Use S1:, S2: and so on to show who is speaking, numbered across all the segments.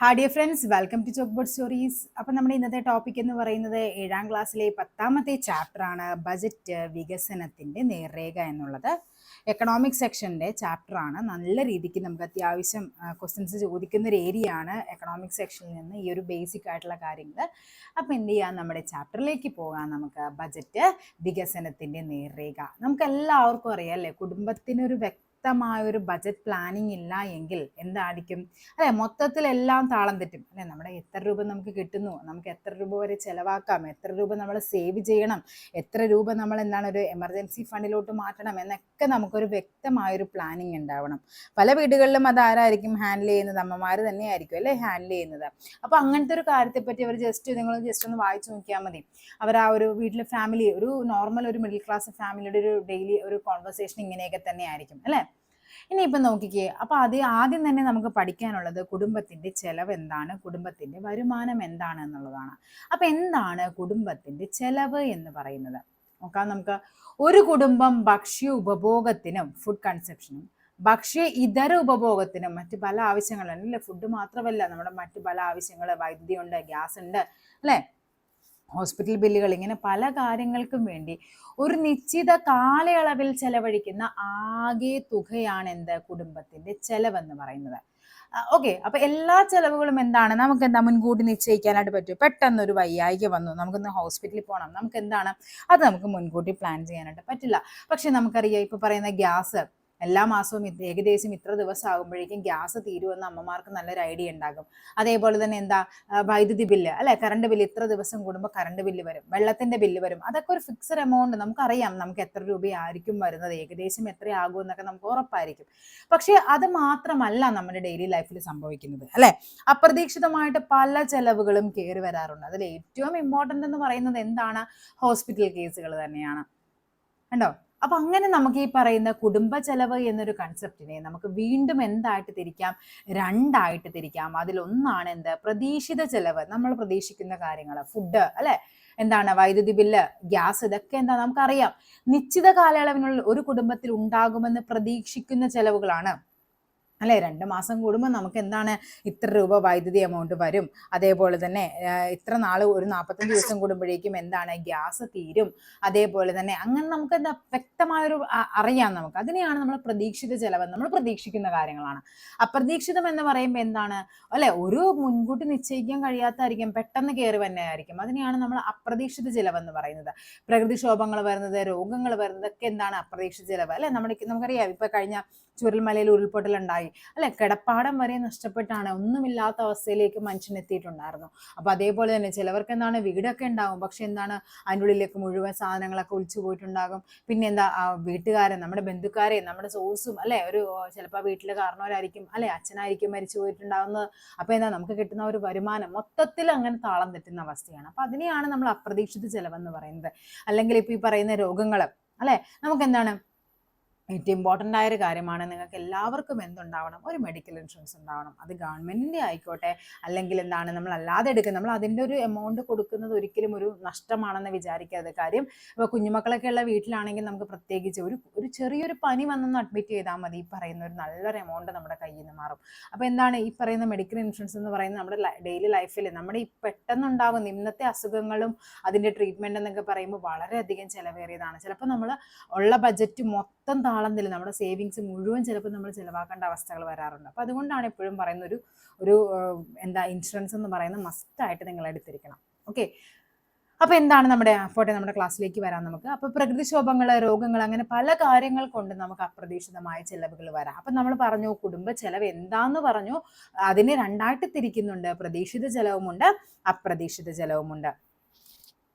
S1: ഹാ dear friends welcome to chalk board stories അപ്പം നമ്മുടെ ഇന്നത്തെ ടോപ്പിക് എന്ന് പറയുന്നത് ഏഴാം ക്ലാസ്സിലെ പത്താമത്തെ ചാപ്റ്റർ ആണ്. ബജറ്റ് വികസനത്തിന്റെ നേർരേഖ എന്നുള്ളത്. എക്കണോമിക് സെക്ഷന്റെ ചാപ്റ്റർ ആണ്. നല്ല രീതിക്ക് നമുക്ക് അത്യാവശ്യം ക്വസ്റ്റ്യൻസ് ചോദിക്കുന്ന ഒരു ഏരിയ ആണ് എക്കണോമിക് സെക്ഷനിൽ നിന്ന് ഈ ഒരു ബേസിക് ആയിട്ടുള്ള കാര്യങ്ങൾ അപ്പം എന്ത് ചെയ്യാം? നമ്മുടെ ചാപ്റ്ററിലേക്ക് പോകാം നമുക്ക്. ബജറ്റ് വികസനത്തിന്റെ നേർരേഖ. നമുക്ക് എല്ലാവർക്കും അറിയാം അല്ലേ? കുടുംബത്തിനൊരു വ്യക്തി വ്യക്തമായ ഒരു ബജറ്റ് പ്ലാനിങ് ഇല്ല എങ്കിൽ എന്തായിരിക്കും? അല്ലെ മൊത്തത്തിലെല്ലാം താളം തെറ്റും. അല്ലെ നമ്മുടെ എത്ര രൂപ നമുക്ക് കിട്ടുന്നു? നമുക്ക് എത്ര രൂപ വരെ ചിലവാക്കാം? എത്ര രൂപ നമ്മൾ സേവ് ചെയ്യണം? എത്ര രൂപ നമ്മൾ എന്താണ് ഒരു എമർജൻസി ഫണ്ടിലോട്ട് മാറ്റണം? എന്നൊക്കെ നമുക്കൊരു വ്യക്തമായൊരു പ്ലാനിങ് ഉണ്ടാവണം. പല വീടുകളിലും അത് ആരായിരിക്കും ഹാൻഡിൽ ചെയ്യുന്നത്? അമ്മമാർ തന്നെയായിരിക്കും അല്ലേ ഹാൻഡിൽ ചെയ്യുന്നത്. അപ്പോൾ അങ്ങനത്തെ ഒരു കാര്യത്തെ പറ്റി അവർ ജസ്റ്റ് നിങ്ങൾ ജസ്റ്റ് ഒന്ന് വായിച്ചു നോക്കിയാൽ മതി. അവർ ആ ഒരു വീട്ടിലെ ഫാമിലി ഒരു നോർമൽ ഒരു മിഡിൽ ക്ലാസ് ഫാമിലിയുടെ ഒരു ഡെയിലി ഒരു കോൺവെർസേഷൻ ഇങ്ങനെയൊക്കെ തന്നെയായിരിക്കും. അല്ലേ? ഇനിയിപ്പം നോക്കിക്കേ അപ്പോൾ അത് ആദ്യം തന്നെ നമുക്ക് പഠിക്കാനുള്ളത് കുടുംബത്തിന്റെ ചെലവ് എന്താണ് കുടുംബത്തിന്റെ വരുമാനം എന്താണ് എന്നുള്ളതാണ്. അപ്പം എന്താണ് കുടുംബത്തിന്റെ ചെലവ് എന്ന് പറയുന്നത്? നോക്കാം നമുക്ക്. ഒരു കുടുംബം ഭക്ഷ്യ ഉപഭോഗത്തിനും ഫുഡ് കൺസെപ്ഷനും ഭക്ഷ്യ ഇതര ഉപഭോഗത്തിനും മറ്റ് പല ആവശ്യങ്ങളും അല്ലേ? ഫുഡ് മാത്രമല്ല നമ്മുടെ മറ്റ് പല ആവശ്യങ്ങൾ വൈദ്യുതി ഉണ്ട് ഗ്യാസ് ഉണ്ട് അല്ലേ? ഹോസ്പിറ്റൽ ബില്ലുകൾ ഇങ്ങനെ പല കാര്യങ്ങൾക്കും വേണ്ടി ഒരു നിശ്ചിത കാലയളവിൽ ചെലവഴിക്കുന്ന ആകെ തുകയാണ് എന്ത് കുടുംബത്തിന്റെ ചെലവെന്ന് പറയുന്നത്. ഓക്കെ അപ്പൊ എല്ലാ ചെലവുകളും എന്താണ്? നമുക്ക് എന്താ മുൻകൂട്ടി നിശ്ചയിക്കാനായിട്ട് പറ്റും? പെട്ടെന്ന് ഒരു വയ്യായിക വന്നു. നമുക്കൊന്ന് ഹോസ്പിറ്റലിൽ പോകണം നമുക്ക് എന്താണ്? അത് നമുക്ക് മുൻകൂട്ടി പ്ലാൻ ചെയ്യാനായിട്ട് പറ്റില്ല. പക്ഷെ നമുക്കറിയാം ഇപ്പൊ പറയുന്ന ഗ്യാസ് എല്ലാ മാസവും ഏകദേശം ഇത്ര ദിവസം ആകുമ്പോഴേക്കും ഗ്യാസ് തീരുമെന്ന് അമ്മമാർക്ക് നല്ലൊരു ഐഡിയ ഉണ്ടാകും. അതേപോലെ തന്നെ എന്താ വൈദ്യുതി ബില്ല് അല്ലെ? കറണ്ട് ബില്ല് ഇത്ര ദിവസം കൂടുമ്പോൾ കറണ്ട് ബില്ല് വരും വെള്ളത്തിന്റെ ബില്ല് വരും. അതൊക്കെ ഒരു ഫിക്സഡ് എമൗണ്ട് നമുക്കറിയാം നമുക്ക് എത്ര രൂപയായിരിക്കും വരുന്നത് ഏകദേശം എത്രയാകും എന്നൊക്കെ നമുക്ക് ഉറപ്പായിരിക്കും. പക്ഷേ അത് മാത്രമല്ല നമ്മുടെ ഡെയിലി ലൈഫിൽ സംഭവിക്കുന്നത് അല്ലെ? അപ്രതീക്ഷിതമായിട്ട് പല ചെലവുകളും കയറി വരാറുണ്ട്. അതിൽ ഏറ്റവും ഇമ്പോർട്ടന്റ് എന്ന് പറയുന്നത് എന്താണ്? ഹോസ്പിറ്റൽ കേസുകൾ തന്നെയാണ്. കണ്ടോ? അപ്പൊ അങ്ങനെ നമുക്ക് ഈ പറയുന്ന കുടുംബ ചെലവ് എന്നൊരു കൺസെപ്റ്റിനെ നമുക്ക് വീണ്ടും എന്തായിട്ട് തിരിക്കാം? രണ്ടായിട്ട് തിരിക്കാം. അതിലൊന്നാണ് എന്ത്? പ്രതീക്ഷിത ചെലവ്. നമ്മൾ പ്രതീക്ഷിക്കുന്ന കാര്യങ്ങൾ ഫുഡ് അല്ലെ? എന്താണ്? വൈദ്യുതി ബില്ല് ഗ്യാസ് ഇതൊക്കെ എന്താ നമുക്കറിയാം. നിശ്ചിത കാലയളവിനുള്ളിൽ ഒരു കുടുംബത്തിൽ ഉണ്ടാകുമെന്ന് പ്രതീക്ഷിക്കുന്ന ചെലവുകളാണ്. അല്ലെ? രണ്ട് മാസം കൂടുമ്പോൾ നമുക്ക് എന്താണ് ഇത്ര രൂപ വൈദ്യുതി എമൗണ്ട് വരും. അതേപോലെ തന്നെ ഇത്ര നാൾ ഒരു നാൽപ്പത്തഞ്ച് ദിവസം കൂടുമ്പോഴേക്കും എന്താണ് ഗ്യാസ് തീരും. അതേപോലെ തന്നെ അങ്ങനെ നമുക്ക് എന്താ വ്യക്തമായൊരു അറിയാം നമുക്ക്. അതിനെയാണ് നമ്മൾ പ്രതീക്ഷിത ചെലവ് നമ്മൾ പ്രതീക്ഷിക്കുന്ന കാര്യങ്ങളാണ്. അപ്രതീക്ഷിതം എന്ന് പറയുമ്പോൾ എന്താണ്? അല്ലെ ഒരു മുൻകൂട്ടി നിശ്ചയിക്കാൻ കഴിയാത്തായിരിക്കും പെട്ടെന്ന് കയറി തന്നെ ആയിരിക്കും അതിനെയാണ് നമ്മൾ അപ്രതീക്ഷിത ചെലവെന്ന് പറയുന്നത്. പ്രകൃതിക്ഷോഭങ്ങൾ വരുന്നത് രോഗങ്ങൾ വരുന്നതൊക്കെ എന്താണ് അപ്രതീക്ഷിത ചെലവ്. അല്ലെ നമ്മുടെ നമുക്കറിയാം ഇപ്പൊ കഴിഞ്ഞ ചുരൽമലയിൽ ഉരുൾപൊട്ടലുണ്ടായി അല്ലെ കിടപ്പാടം വരെ നഷ്ടപ്പെട്ടാണ്. ഒന്നുമില്ലാത്ത അവസ്ഥയിലേക്ക് മനുഷ്യൻ എത്തിയിട്ടുണ്ടായിരുന്നു. അപ്പൊ അതേപോലെ തന്നെ ചിലവർക്ക് എന്താണ് വീടൊക്കെ ഉണ്ടാവും. പക്ഷെ എന്താണ്? അതിന്റെ ഉള്ളിലേക്ക് മുഴുവൻ സാധനങ്ങളൊക്കെ ഒളിച്ചു പോയിട്ടുണ്ടാകും. പിന്നെ എന്താ? വീട്ടുകാരെ നമ്മുടെ ബന്ധുക്കാരെ നമ്മുടെ സോഴ്സും അല്ലെ ഒരു ചിലപ്പോൾ വീട്ടിലെ കാരണവരായിരിക്കും അല്ലെ അച്ഛനായിരിക്കും മരിച്ചു പോയിട്ടുണ്ടാവുന്നത്. അപ്പൊ എന്താ? നമുക്ക് കിട്ടുന്ന ഒരു വരുമാനം മൊത്തത്തിൽ അങ്ങനെ താളം തെറ്റുന്ന അവസ്ഥയാണ്. അപ്പൊ അതിനെയാണ് നമ്മൾ അപ്രതീക്ഷിത ചെലവെന്ന് പറയുന്നത്. അല്ലെങ്കിൽ ഇപ്പൊ ഈ പറയുന്ന രോഗങ്ങൾ അല്ലെ നമുക്ക് എന്താണ്? ഏറ്റവും ഇമ്പോർട്ടന്റ് ആയൊരു കാര്യമാണ്. നിങ്ങൾക്ക് എല്ലാവർക്കും എന്തുണ്ടാവണം? ഒരു മെഡിക്കൽ ഇൻഷുറൻസ് ഉണ്ടാവണം. അത് ഗവൺമെന്റിന്റെ ആയിക്കോട്ടെ അല്ലെങ്കിൽ എന്താണ് നമ്മൾ അല്ലാതെ എടുക്കുക നമ്മൾ അതിന്റെ ഒരു എമൗണ്ട് കൊടുക്കുന്നത് ഒരിക്കലും ഒരു നഷ്ടമാണെന്ന് വിചാരിക്കാതെ കാര്യം ഇപ്പോൾ കുഞ്ഞുമക്കളൊക്കെ ഉള്ള വീട്ടിലാണെങ്കിൽ നമുക്ക് പ്രത്യേകിച്ച് ഒരു ഒരു ചെറിയൊരു പനി വന്നൊന്ന് അഡ്മിറ്റ് ചെയ്താൽ മതി. ഈ പറയുന്ന ഒരു നല്ലൊരു എമൗണ്ട് നമ്മുടെ കയ്യിൽ നിന്ന് മാറും. അപ്പോൾ എന്താണ് ഈ പറയുന്ന മെഡിക്കൽ ഇൻഷുറൻസ് എന്ന് പറയുന്നത് നമ്മുടെ ഡെയിലി ലൈഫിൽ നമ്മുടെ ഈ പെട്ടെന്നുണ്ടാകുന്ന ഇന്നത്തെ അസുഖങ്ങളും അതിന്റെ ട്രീറ്റ്മെന്റ് എന്നൊക്കെ പറയുമ്പോൾ വളരെയധികം ചിലവേറിയതാണ്. ചിലപ്പോൾ നമ്മൾ ഉള്ള ബജറ്റ് മൊത്തം തരും നമ്മുടെ സേവിങ്സ് മുഴുവൻ ചിലപ്പോൾ നമ്മൾ ചിലവാക്കേണ്ട അവസ്ഥകൾ വരാറുണ്ട്. അപ്പോൾ അതുകൊണ്ടാണ് എപ്പോഴും പറയുന്ന ഒരു ഒരു എന്താ ഇൻഷുറൻസ് എന്ന് പറയുന്നത് മസ്റ്റായിട്ട് നിങ്ങൾ എടുത്തിരിക്കണം. ഓക്കെ അപ്പോൾ എന്താണ് നമ്മുടെ പോട്ടെ നമ്മുടെ ക്ലാസ്സിലേക്ക് വരാം നമുക്ക്. അപ്പോൾ പ്രകൃതിക്ഷോഭങ്ങൾ രോഗങ്ങൾ അങ്ങനെ പല കാര്യങ്ങൾ കൊണ്ട് നമുക്ക് അപ്രതീക്ഷിതമായ ചിലവുകൾ വരാം. അപ്പം നമ്മൾ പറഞ്ഞു കുടുംബ ചെലവ് എന്താന്ന് പറഞ്ഞു അതിനെ രണ്ടായിട്ട് തിരിക്കുന്നുണ്ട് പ്രതീക്ഷിത ചെലവുമുണ്ട് അപ്രതീക്ഷിത ചെലവുമുണ്ട്.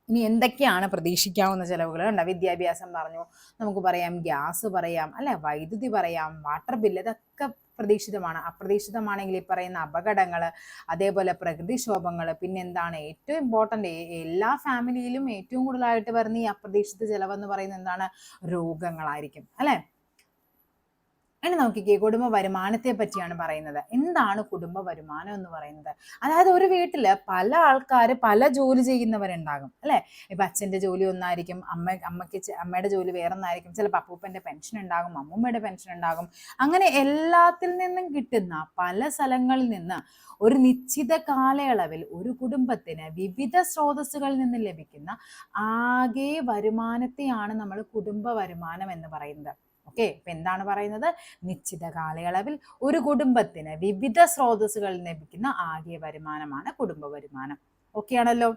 S1: ഇനി എന്തൊക്കെയാണ് പ്രതീക്ഷിക്കാവുന്ന ചിലവുകൾ? ഉണ്ട് വിദ്യാഭ്യാസം പറഞ്ഞു നമുക്ക് പറയാം ഗ്യാസ് പറയാം അല്ലെ വൈദ്യുതി പറയാം വാട്ടർ ബില്ല് ഇതൊക്കെ പ്രതീക്ഷിതമാണ്. അപ്രതീക്ഷിതമാണെങ്കിൽ ഈ പറയുന്ന അപകടങ്ങൾ അതേപോലെ പ്രകൃതിക്ഷോഭങ്ങൾ പിന്നെന്താണ് ഏറ്റവും ഇമ്പോർട്ടന്റ് എല്ലാ ഫാമിലിയിലും ഏറ്റവും കൂടുതലായിട്ട് വരുന്ന ഈ അപ്രതീക്ഷിത ചിലവെന്ന് പറയുന്നത് എന്താണ്? രോഗങ്ങളായിരിക്കും അല്ലേ? ഇനി നോക്കിക്കേ കുടുംബ വരുമാനത്തെ പറ്റിയാണ് പറയുന്നത്. എന്താണ് കുടുംബ വരുമാനം എന്ന് പറയുന്നത്? അതായത് ഒരു വീട്ടിൽ പല ആൾക്കാർ പല ജോലി ചെയ്യുന്നവരുണ്ടാകും അല്ലെ? ഇപ്പൊ അച്ഛന്റെ ജോലി ഒന്നായിരിക്കും അമ്മ അമ്മയ്ക്ക് അമ്മയുടെ ജോലി വേറെ ഒന്നായിരിക്കും ചിലപ്പോൾ അപ്പൂപ്പന്റെ പെൻഷൻ ഉണ്ടാകും അമ്മൂമ്മയുടെ പെൻഷൻ ഉണ്ടാകും. അങ്ങനെ എല്ലാത്തിൽ നിന്നും കിട്ടുന്ന പല സ്ഥലങ്ങളിൽ നിന്ന് ഒരു നിശ്ചിത കാലയളവിൽ ഒരു കുടുംബത്തിന് വിവിധ സ്രോതസ്സുകളിൽ നിന്ന് ലഭിക്കുന്ന ആകെ വരുമാനത്തെയാണ് നമ്മൾ കുടുംബ വരുമാനം എന്ന് പറയുന്നത്. ഓക്കെ ഇപ്പൊ എന്താണ് പറയുന്നത്? നിശ്ചിത കാലയളവിൽ ഒരു കുടുംബത്തിന് വിവിധ സ്രോതസ്സുകളിൽ ലഭിക്കുന്ന ആകെ വരുമാനമാണ് കുടുംബ വരുമാനം. ഓക്കെ ആണല്ലോ?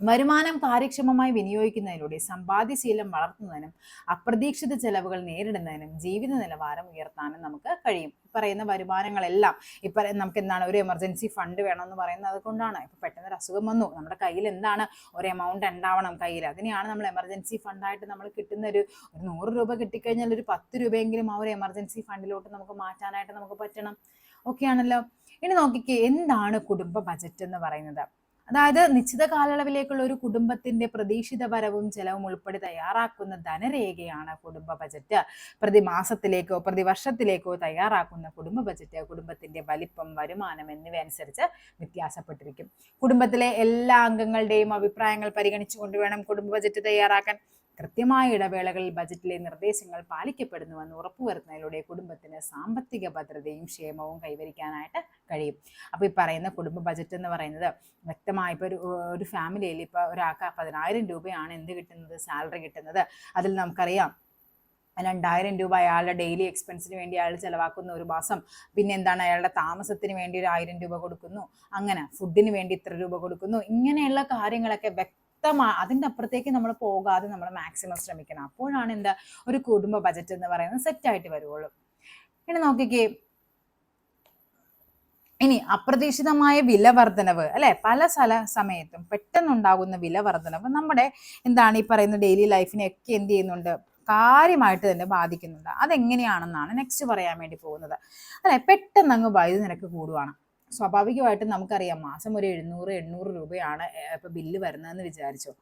S1: വരുമാനം കാര്യക്ഷമമായി വിനിയോഗിക്കുന്നതിലൂടെ സമ്പാദ്യശീലം വളർത്തുന്നതിനും അപ്രതീക്ഷിത ചെലവുകൾ നേരിടുന്നതിനും ജീവിത നിലവാരം ഉയർത്താനും നമുക്ക് കഴിയും. പറയുന്ന വരുമാനങ്ങളെല്ലാം ഇപ്പൊ നമുക്ക് എന്താണ് ഒരു എമർജൻസി ഫണ്ട് വേണമെന്ന് പറയുന്നത് അതുകൊണ്ടാണ്. ഇപ്പൊ പെട്ടെന്ന് ഒരു അസുഖം വന്നു. നമ്മുടെ കയ്യിൽ എന്താണ് ഒരു എമൗണ്ട് ഉണ്ടാവണം കയ്യിൽ. അതിനെയാണ് നമ്മൾ എമർജൻസി ഫണ്ടായിട്ട് നമ്മൾ കിട്ടുന്ന ഒരു നൂറ് രൂപ കിട്ടിക്കഴിഞ്ഞാൽ ഒരു പത്ത് രൂപയെങ്കിലും ആ ഒരു എമർജൻസി ഫണ്ടിലോട്ട് നമുക്ക് മാറ്റാനായിട്ട് നമുക്ക് പറ്റണം. ഓക്കെ ആണല്ലോ? ഇനി നോക്കിക്കേ എന്താണ് കുടുംബ ബജറ്റ് എന്ന് പറയുന്നത്? അതായത് നിശ്ചിത കാലയളവിലേക്കുള്ള ഒരു കുടുംബത്തിന്റെ പ്രതീക്ഷിത വരവും ചെലവും ഉൾപ്പെടെ തയ്യാറാക്കുന്ന ധനരേഖയാണ് കുടുംബ ബജറ്റ്. പ്രതിമാസത്തിലേക്കോ പ്രതിവർഷത്തിലേക്കോ തയ്യാറാക്കുന്ന കുടുംബ ബജറ്റ് കുടുംബത്തിന്റെ വലിപ്പം വരുമാനം എന്നിവ അനുസരിച്ച് വ്യത്യാസപ്പെട്ടിരിക്കും. കുടുംബത്തിലെ എല്ലാ അംഗങ്ങളുടെയും അഭിപ്രായങ്ങൾ പരിഗണിച്ചുകൊണ്ട് വേണം കുടുംബ ബജറ്റ് തയ്യാറാക്കാൻ. കൃത്യമായ ഇടവേളകളിൽ ബജറ്റിലെ നിർദ്ദേശങ്ങൾ പാലിക്കപ്പെടുന്നുവെന്ന് ഉറപ്പുവരുത്തുന്നതിലൂടെ കുടുംബത്തിന് സാമ്പത്തിക ഭദ്രതയും ക്ഷേമവും കൈവരിക്കാനായിട്ട് കഴിയും. അപ്പോൾ ഈ പറയുന്ന കുടുംബ ബജറ്റ് എന്ന് പറയുന്നത് വ്യക്തമായ ഇപ്പോൾ ഒരു ഒരു ഫാമിലിയിൽ ഇപ്പോൾ ഒരാൾക്ക് പതിനായിരം രൂപയാണ് എന്ത് കിട്ടുന്നത് സാലറി കിട്ടുന്നത്. അതിൽ നമുക്കറിയാം രണ്ടായിരം രൂപ അയാളുടെ ഡെയിലി എക്സ്പെൻസിന് വേണ്ടി അയാൾ ചിലവാക്കുന്ന ഒരു മാസം പിന്നെ എന്താണ് അയാളുടെ താമസത്തിന് വേണ്ടി ഒരു ആയിരം രൂപ കൊടുക്കുന്നു അങ്ങനെ ഫുഡിന് വേണ്ടി ഇത്ര രൂപ കൊടുക്കുന്നു ഇങ്ങനെയുള്ള കാര്യങ്ങളൊക്കെ വ്യക്തമാ അതിന്റെ അപ്പുറത്തേക്ക് നമ്മൾ പോകാതെ നമ്മൾ മാക്സിമം ശ്രമിക്കണം. അപ്പോഴാണ് എന്താ ഒരു കുടുംബ ബജറ്റ് എന്ന് പറയുന്നത് സെറ്റായിട്ട് വരുവുള്ളൂ. ഇനി നോക്കിക്കേ ഇനി അപ്രതീക്ഷിതമായ വില വർധനവ് അല്ലെ? പല സ്ഥല സമയത്തും പെട്ടെന്നുണ്ടാകുന്ന വില വർധനവ് നമ്മുടെ എന്താണ് ഈ പറയുന്ന ഡെയിലി ലൈഫിനെയൊക്കെ എന്ത് ചെയ്യുന്നുണ്ട്? കാര്യമായിട്ട് തന്നെ ബാധിക്കുന്നുണ്ട്. അതെങ്ങനെയാണെന്നാണ് നെക്സ്റ്റ് പറയാൻ വേണ്ടി പോകുന്നത്. അല്ലെ? പെട്ടെന്ന് അങ്ങ് വൈദ്യുതി നിരക്ക് കൂടുവാണ്. സ്വാഭാവികമായിട്ടും നമുക്കറിയാം മാസം ഒരു എഴുന്നൂറ് എണ്ണൂറ് രൂപയാണ് ഇപ്പൊ ബില്ല് വരുന്നതെന്ന് വിചാരിച്ചോ.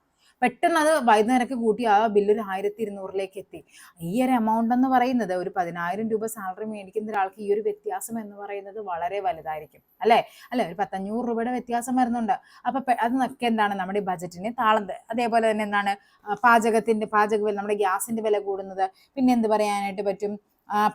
S1: പെട്ടെന്ന് അത് വൈദ്യുതി നിരക്ക് കൂട്ടി ആ ബില്ല് ഒരു ആയിരത്തി ഇരുന്നൂറിലേക്ക് എത്തി. ഈ ഒരു എമൗണ്ട് എന്ന് പറയുന്നത് ഒരു പതിനായിരം രൂപ സാലറി മേടിക്കുന്ന ഒരാൾക്ക് ഈ ഒരു വ്യത്യാസം എന്ന് പറയുന്നത് വളരെ വലുതായിരിക്കും. അല്ലെ? അല്ലെ? ഒരു പത്തഞ്ഞൂറ് രൂപയുടെ വ്യത്യാസം വരുന്നുണ്ട്. അപ്പൊ അതൊക്കെ എന്താണ് നമ്മുടെ ബജറ്റിന് താളം ത- അതേപോലെ തന്നെ എന്താണ് പാചകത്തിന്റെ പാചക നമ്മുടെ ഗ്യാസിന്റെ വില കൂടുന്നത്. പിന്നെ എന്ത് പറയാനായിട്ട് പറ്റും?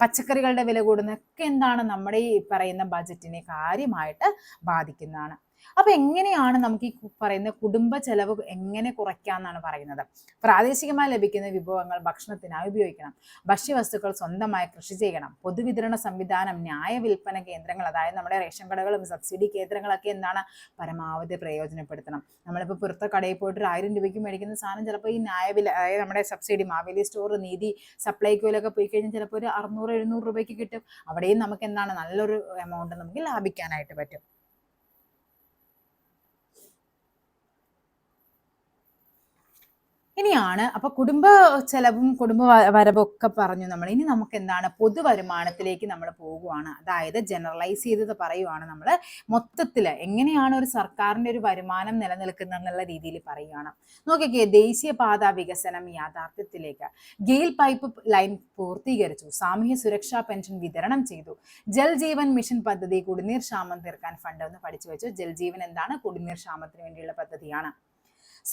S1: പച്ചക്കറികളുടെ വില കൂടുന്നതൊക്കെ എന്താണ് നമ്മുടെ ഈ പറയുന്ന ബജറ്റിനെ കാര്യമായിട്ട് ബാധിക്കുന്നതാണ്. അപ്പൊ എങ്ങനെയാണ് നമുക്ക് ഈ പറയുന്ന കുടുംബ ചെലവ് എങ്ങനെ കുറയ്ക്കാന്നാണ് പറയുന്നത്? പ്രാദേശികമായി ലഭിക്കുന്ന വിഭവങ്ങൾ ഭക്ഷണത്തിനായി ഉപയോഗിക്കണം. ഭക്ഷ്യവസ്തുക്കൾ സ്വന്തമായി കൃഷി ചെയ്യണം. പൊതുവിതരണ സംവിധാനം ന്യായ വിൽപ്പന കേന്ദ്രങ്ങൾ അതായത് നമ്മുടെ റേഷൻ കടകളും സബ്സിഡി കേന്ദ്രങ്ങളൊക്കെ എന്താണ് പരമാവധി പ്രയോജനപ്പെടുത്തണം. നമ്മളിപ്പോൾ പുറത്തെ കടയിൽ പോയിട്ട് ഒരു ആയിരം രൂപയ്ക്ക് മേടിക്കുന്ന സാധനം ചിലപ്പോൾ ഈ ന്യായവില അതായത് നമ്മുടെ സബ്സിഡി മാവേലി സ്റ്റോർ നീതി സപ്ലൈക്കോയിലൊക്കെ പോയി കഴിഞ്ഞാൽ ചിലപ്പോൾ ഒരു അറുന്നൂറ് എഴുന്നൂറ് രൂപയ്ക്ക് കിട്ടും. അവിടെയും നമുക്ക് എന്താണ് നല്ലൊരു എമൗണ്ട് നമുക്ക് ലാഭിക്കാനായിട്ട് പറ്റും. ഇനിയാണ്. അപ്പൊ കുടുംബ ചെലവും കുടുംബ വരവൊക്കെ പറഞ്ഞു നമ്മൾ ഇനി നമുക്ക് എന്താണ് പൊതു വരുമാനത്തിലേക്ക് നമ്മൾ പോകുവാണ്. അതായത് ജനറലൈസ് ചെയ്തത് പറയുവാണ് നമ്മൾ മൊത്തത്തിൽ എങ്ങനെയാണ് ഒരു സർക്കാരിന്റെ ഒരു വരുമാനം നിലനിൽക്കുന്നത് എന്നുള്ള രീതിയിൽ പറയുകയാണ് നോക്കിക്കേ ദേശീയപാത വികസനം യാഥാർത്ഥ്യത്തിലേക്ക്. ഗെയിൽ പൈപ്പ് ലൈൻ പൂർത്തീകരിച്ചു. സാമൂഹ്യ സുരക്ഷാ പെൻഷൻ വിതരണം ചെയ്തു. ജൽ ജീവൻ മിഷൻ പദ്ധതി കുടിനീർ ക്ഷാമം തീർക്കാൻ ഫണ്ട് എന്ന് പഠിച്ചു വെച്ചു. ജൽ ജീവൻ എന്താണ്? കുടിനീർ ക്ഷാമത്തിന് വേണ്ടിയുള്ള പദ്ധതിയാണ്.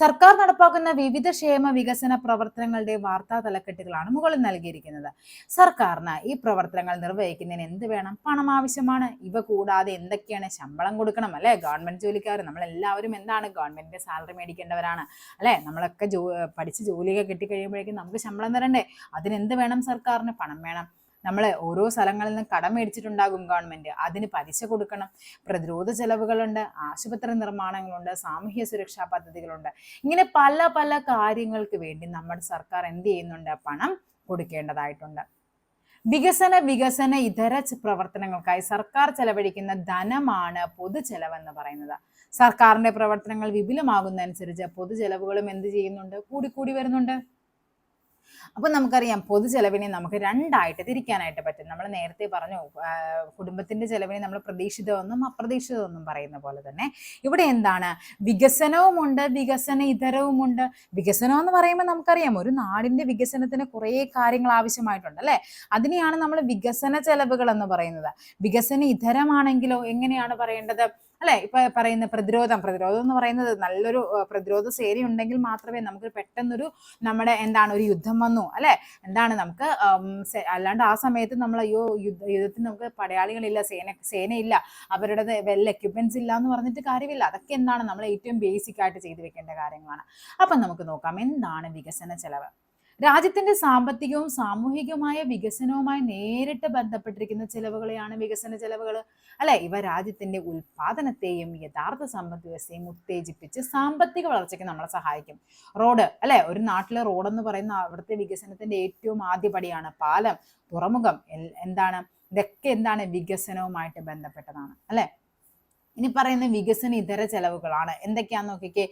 S1: സർക്കാർ നടപ്പാക്കുന്ന വിവിധ ക്ഷേമ വികസന പ്രവർത്തനങ്ങളുടെ വാർത്താ തലക്കെട്ടുകളാണ് മുകളിൽ നൽകിയിരിക്കുന്നത്. സർക്കാരിന് ഈ പ്രവർത്തനങ്ങൾ നിർവഹിക്കുന്നതിന് എന്ത് വേണം? പണം ആവശ്യമാണ്. ഇവ കൂടാതെ എന്തൊക്കെയാണ് ശമ്പളം കൊടുക്കണം? അല്ലെ? ഗവൺമെന്റ് ജോലിക്കാർ നമ്മൾ എല്ലാവരും എന്താണ് ഗവൺമെന്റിന്റെ സാലറി മേടിക്കേണ്ടവരാണ്. അല്ലെ? നമ്മളൊക്കെ ജോ പഠിച്ച് ജോലിയൊക്കെ കിട്ടിക്കഴിയുമ്പോഴേക്കും നമുക്ക് ശമ്പളം തരണ്ടേ? അതിനെന്ത് വേണം സർക്കാരിന്? പണം വേണം. നമ്മൾ ഓരോ സ്ഥലങ്ങളിൽ നിന്ന് കടം മേടിച്ചിട്ടുണ്ടാകും ഗവൺമെന്റ് അതിന് പലിശ കൊടുക്കണം. പ്രതിരോധ ചെലവുകളുണ്ട്. ആശുപത്രി നിർമ്മാണങ്ങളുണ്ട്. സാമൂഹ്യ സുരക്ഷാ പദ്ധതികളുണ്ട്. ഇങ്ങനെ പല പല കാര്യങ്ങൾക്ക് വേണ്ടി നമ്മുടെ സർക്കാർ എന്ത് ചെയ്യുന്നുണ്ട്? പണം കൊടുക്കേണ്ടതായിട്ടുണ്ട്. വികസന വികസന ഇതര പ്രവർത്തനങ്ങൾക്കായി സർക്കാർ ചെലവഴിക്കുന്ന ധനമാണ് പൊതു ചെലവെന്ന് പറയുന്നത്. സർക്കാരിന്റെ പ്രവർത്തനങ്ങൾ വിപുലമാകുന്നതനുസരിച്ച് പൊതു ചെലവുകളും എന്ത് ചെയ്യുന്നുണ്ട്? കൂടിക്കൂടി വരുന്നുണ്ട്. അപ്പോൾ നമുക്കറിയാം പൊതു ചെലവിനെ നമുക്ക് രണ്ടായിട്ട് തിരിക്കാനായിട്ട് പറ്റും. നമ്മൾ നേരത്തെ പറഞ്ഞു കുടുംബത്തിന്റെ ചെലവിനെ നമ്മൾ പ്രതീക്ഷിതമെന്നും അപ്രതീക്ഷിതമെന്നും പറയുന്ന പോലെ തന്നെ ഇവിടെ എന്താണ്? വികസനവുമുണ്ട് വികസന ഇതരവുമുണ്ട് വികസനം എന്ന് പറയുമ്പോൾ നമുക്കറിയാം ഒരു നാടിന്റെ വികസനത്തിന് കുറേ കാര്യങ്ങൾ ആവശ്യമായിട്ടുണ്ട് അല്ലെ? അതിനെയാണ് നമ്മൾ വികസന ചെലവുകൾ എന്ന് പറയുന്നത്. വികസന ഇതരമാണെങ്കിലോ എങ്ങനെയാണ് പറയേണ്ടത്? അല്ലെ? ഇപ്പൊ പറയുന്ന പ്രതിരോധം പ്രതിരോധം എന്ന് പറയുന്നത് നല്ലൊരു പ്രതിരോധ സേന ഉണ്ടെങ്കിൽ മാത്രമേ നമുക്ക് പെട്ടെന്നൊരു നമ്മുടെ എന്താണ് ഒരു യുദ്ധം വന്നു അല്ലെ? എന്താണ് നമുക്ക് അല്ലാണ്ട് ആ സമയത്ത് നമ്മൾ അയ്യോ യുദ്ധ യുദ്ധത്തിന് നമുക്ക് പടയാളികളില്ല സേന സേനയില്ല അവരുടെ വെൽ എക്യുപ്മെന്റ്സ് ഇല്ല എന്ന് പറഞ്ഞിട്ട് കാര്യമില്ല. അതൊക്കെ എന്താണ് നമ്മൾ ഏറ്റവും ബേസിക് ആയിട്ട് ചെയ്തു വെക്കേണ്ട കാര്യങ്ങളാണ്. അപ്പം നമുക്ക് നോക്കാം എന്താണ് വികസന ചെലവ്? രാജ്യത്തിന്റെ സാമ്പത്തികവും സാമൂഹികവുമായ വികസനവുമായി നേരിട്ട് ബന്ധപ്പെട്ടിരിക്കുന്ന ചെലവുകളെയാണ് വികസന ചെലവുകൾ അല്ലെ? ഇവ രാജ്യത്തിന്റെ ഉൽപാദനത്തെയും യഥാർത്ഥ സമ്പദ് വ്യവസ്ഥയും ഉത്തേജിപ്പിച്ച് സാമ്പത്തിക വളർച്ചയ്ക്ക് നമ്മളെ സഹായിക്കും. റോഡ് അല്ലെ? ഒരു നാട്ടിലെ റോഡ് എന്ന് പറയുന്ന അവിടുത്തെ വികസനത്തിന്റെ ഏറ്റവും ആദ്യപടിയാണ് പാലം തുറമുഖം എന്താണ്? ഇതൊക്കെ എന്താണ്? വികസനവുമായിട്ട് ബന്ധപ്പെട്ടതാണ്. അല്ലെ? ഇനി പറയുന്ന വികസന ഇതര ചെലവുകളാണ്. എന്തൊക്കെയാന്ന് നോക്കിക്കേ.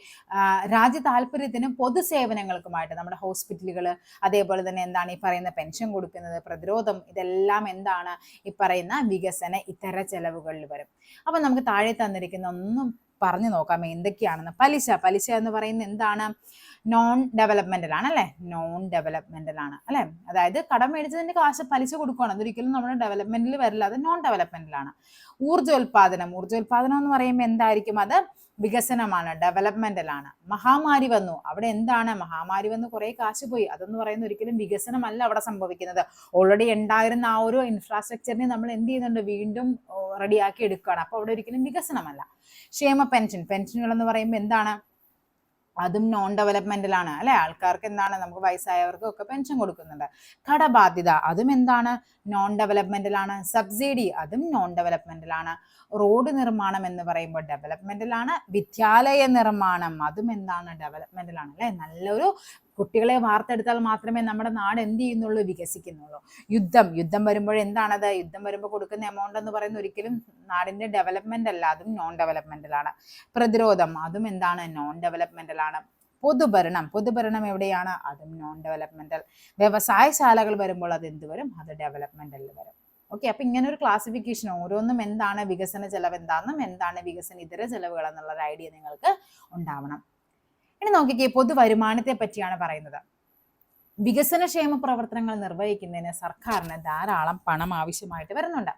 S1: രാജ്യ താല്പര്യത്തിന് പൊതുസേവനങ്ങൾക്കുമായിട്ട് നമ്മുടെ ഹോസ്പിറ്റലുകൾ അതേപോലെ തന്നെ എന്താണ് ഈ പറയുന്ന പെൻഷൻ കൊടുക്കുന്നത് പ്രതിരോധം ഇതെല്ലാം എന്താണ് ഈ പറയുന്ന വികസന ഇതര ചെലവുകളിൽ വരും. അപ്പൊ നമുക്ക് താഴെ തന്നിരിക്കുന്ന ഒന്നും പറഞ്ഞു നോക്കാം എന്തൊക്കെയാണെന്ന്. പലിശ പലിശ എന്ന് പറയുന്ന എന്താണ്? നോൺ ഡെവലപ്മെന്റലാണ് അല്ലെ നോൺ ഡെവലപ്മെന്റൽ ആണ്. അല്ലെ? അതായത് കടം മേടിച്ചതിന്റെ കാശ് പലിശ കൊടുക്കുകയാണ് അതൊരിക്കലും നമ്മുടെ ഡെവലപ്മെന്റിൽ വരില്ല. അത് നോൺ ഡെവലപ്മെന്റിലാണ് ഊർജോൽപാദനം ഊർജോൽപാദനം എന്ന് പറയുമ്പോൾ എന്തായിരിക്കും? അത് വികസനമാണ്. ഡെവലപ്മെന്റലാണ് മഹാമാരി വന്നു. അവിടെ എന്താണ്? മഹാമാരി വന്ന് കുറെ കാശ് പോയി. അതെന്ന് പറയുന്ന ഒരിക്കലും വികസനമല്ല അവിടെ സംഭവിക്കുന്നത്. ഓൾറെഡി ഉണ്ടായിരുന്ന ആ ഒരു ഇൻഫ്രാസ്ട്രക്ചറിനെ നമ്മൾ എന്ത് ചെയ്യുന്നുണ്ട്? വീണ്ടും റെഡിയാക്കി എടുക്കുകയാണ്. അപ്പോൾ അവിടെ ഒരിക്കലും വികസനമല്ല. ക്ഷേമ പെൻഷൻ പെൻഷനുകൾ എന്ന് പറയുമ്പോൾ എന്താണ്? അതും നോൺ ഡെവലപ്മെന്റിലാണ് അല്ലെ? ആൾക്കാർക്ക് എന്താണ്? നമുക്ക് വയസ്സായവർക്കും ഒക്കെ പെൻഷൻ കൊടുക്കുന്നുണ്ട്. കടബാധ്യത അതും എന്താണ്? നോൺ ഡെവലപ്മെന്റിലാണ് സബ്സിഡി അതും നോൺ ഡെവലപ്മെന്റിലാണ് റോഡ് നിർമ്മാണം എന്ന് പറയുമ്പോൾ ഡെവലപ്മെന്റിലാണ് വിദ്യാലയ നിർമ്മാണം അതും എന്താണ്? ഡെവലപ്മെന്റിലാണ് അല്ലെ? നല്ലൊരു കുട്ടികളെ വാർത്തെടുത്താൽ മാത്രമേ നമ്മുടെ നാട് എന്ത് ചെയ്യുന്നുള്ളൂ? വികസിക്കുന്നുള്ളൂ. യുദ്ധം. യുദ്ധം വരുമ്പോൾ എന്താണത്? യുദ്ധം വരുമ്പോൾ കൊടുക്കുന്ന എമൗണ്ട് എന്ന് പറയുന്നത് ഒരിക്കലും നാടിന്റെ ഡെവലപ്മെന്റ് അല്ല. അതും നോൺ ഡെവലപ്മെന്റലാണ് പ്രതിരോധം. അതും എന്താണ്? നോൺ ഡെവലപ്മെന്റലാണ് പൊതുഭരണം. പൊതുഭരണം എവിടെയാണ്? അതും നോൺ ഡെവലപ്മെന്റൽ വ്യവസായശാലകൾ വരുമ്പോൾ അത് എന്ത് വരും? അത് ഡെവലപ്മെന്റലിൽ വരും. ഓക്കെ അപ്പം ഇങ്ങനെ ഒരു ക്ലാസിഫിക്കേഷൻ ഓരോന്നും എന്താണ് വികസന ചെലവ് എന്താണെന്നും എന്താണ് വികസന ഇതര ചെലവുകൾ എന്നുള്ള ഒരു ഐഡിയ നിങ്ങൾക്ക് ഉണ്ടാവണം. ഇനി നോക്കിക്കേ പൊതു വരുമാനത്തെ പറ്റിയാണ് പറയുന്നത്. വികസനക്ഷേമ പ്രവർത്തനങ്ങൾ നിർവഹിക്കുന്നതിന് സർക്കാരിന് ധാരാളം പണം ആവശ്യമായിട്ട് വരുന്നുണ്ട്.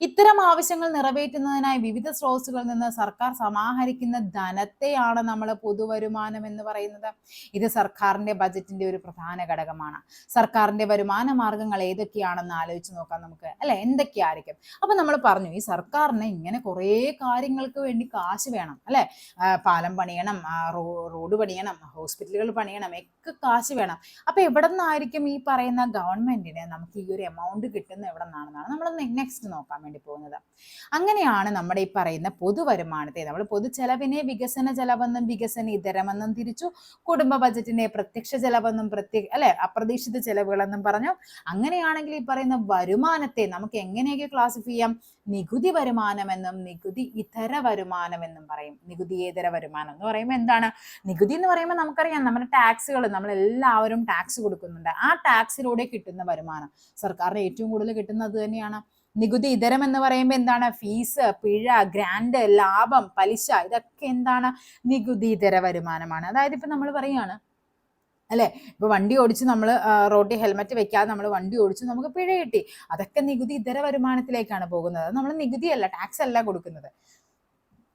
S1: ഇത്തരം ആവശ്യങ്ങൾ നിറവേറ്റുന്നതിനായി വിവിധ സ്രോതസ്സുകളിൽ നിന്ന് സർക്കാർ സമാഹരിക്കുന്ന ധനത്തെയാണ് നമ്മൾ പൊതുവരുമാനം എന്ന് പറയുന്നത്. ഇത് സർക്കാരിന്റെ ബജറ്റിന്റെ ഒരു പ്രധാന ഘടകമാണ്. സർക്കാരിന്റെ വരുമാന മാർഗങ്ങൾ ഏതൊക്കെയാണെന്ന് ആലോചിച്ച് നോക്കാം നമുക്ക്. അല്ലെ? എന്തൊക്കെയായിരിക്കും? അപ്പൊ നമ്മൾ പറഞ്ഞു ഈ സർക്കാരിന് ഇങ്ങനെ കുറേ കാര്യങ്ങൾക്ക് വേണ്ടി കാശ് വേണം അല്ലെ? പാലം പണിയണം റോഡ് പണിയണം ഹോസ്പിറ്റലുകൾ പണിയണം ഒക്കെ കാശ് വേണം. അപ്പൊ എവിടെ നിന്നായിരിക്കും ഈ പറയുന്ന ഗവൺമെന്റിന് നമുക്ക് ഈ ഒരു എമൗണ്ട് കിട്ടുന്ന എവിടെ നിന്നാണെന്നാണ് നമ്മൾ നെക്സ്റ്റ് നോക്കാൻ വേണ്ടി പോകുന്നത്. അങ്ങനെയാണ് നമ്മുടെ ഈ പറയുന്ന പൊതുവരുമാനത്തെ നമ്മൾ പൊതു ചെലവിനെ വികസന ചെലവെന്നും വികസന ഇതരമെന്നും തിരിച്ചു കുടുംബ ബജറ്റിനെ പ്രത്യക്ഷ ചെലവെന്നും പ്രത്യേക അല്ലെ അപ്രതീക്ഷിത ചെലവുകളെന്നും പറഞ്ഞു. അങ്ങനെയാണെങ്കിൽ ഈ പറയുന്ന വരുമാനത്തെ നമുക്ക് എങ്ങനെയൊക്കെ ക്ലാസിഫൈ ചെയ്യാം? നികുതി വരുമാനമെന്നും നികുതി ഇതര വരുമാനമെന്നും പറയും. നികുതിയേതര വരുമാനം എന്ന് പറയുമ്പോൾ എന്താണ്? നികുതി എന്ന് പറയുമ്പോൾ നമുക്കറിയാം നമ്മുടെ ടാക്സുകൾ നമ്മൾ എല്ലാവരും ടാക്സ് കൊടുക്കുന്നുണ്ട്. ആ ടാക്സിലൂടെ കിട്ടുന്ന വരുമാനം. സർക്കാരിന് ഏറ്റവും കൂടുതൽ കിട്ടുന്നത് തന്നെയാണ്. നികുതി ഇതരം എന്ന് പറയുമ്പോൾ എന്താണ്? ഫീസ് പിഴ ഗ്രാൻഡ് ലാഭം പലിശ ഇതൊക്കെ എന്താണ്? നികുതി ഇതര വരുമാനമാണ്. അതായത് ഇപ്പൊ നമ്മൾ പറയാണ് അല്ലേ? ഇപ്പൊ വണ്ടി ഓടിച്ച് നമ്മൾ റോഡിൽ ഹെൽമെറ്റ് വെക്കാതെ നമ്മൾ വണ്ടി ഓടിച്ച് നമുക്ക് പിഴ കിട്ടി. അതൊക്കെ നികുതി ഇതര വരുമാനത്തിലേക്കാണ് പോകുന്നത്. നമ്മൾ നികുതിയല്ല ടാക്സ് അല്ല കൊടുക്കുന്നത്.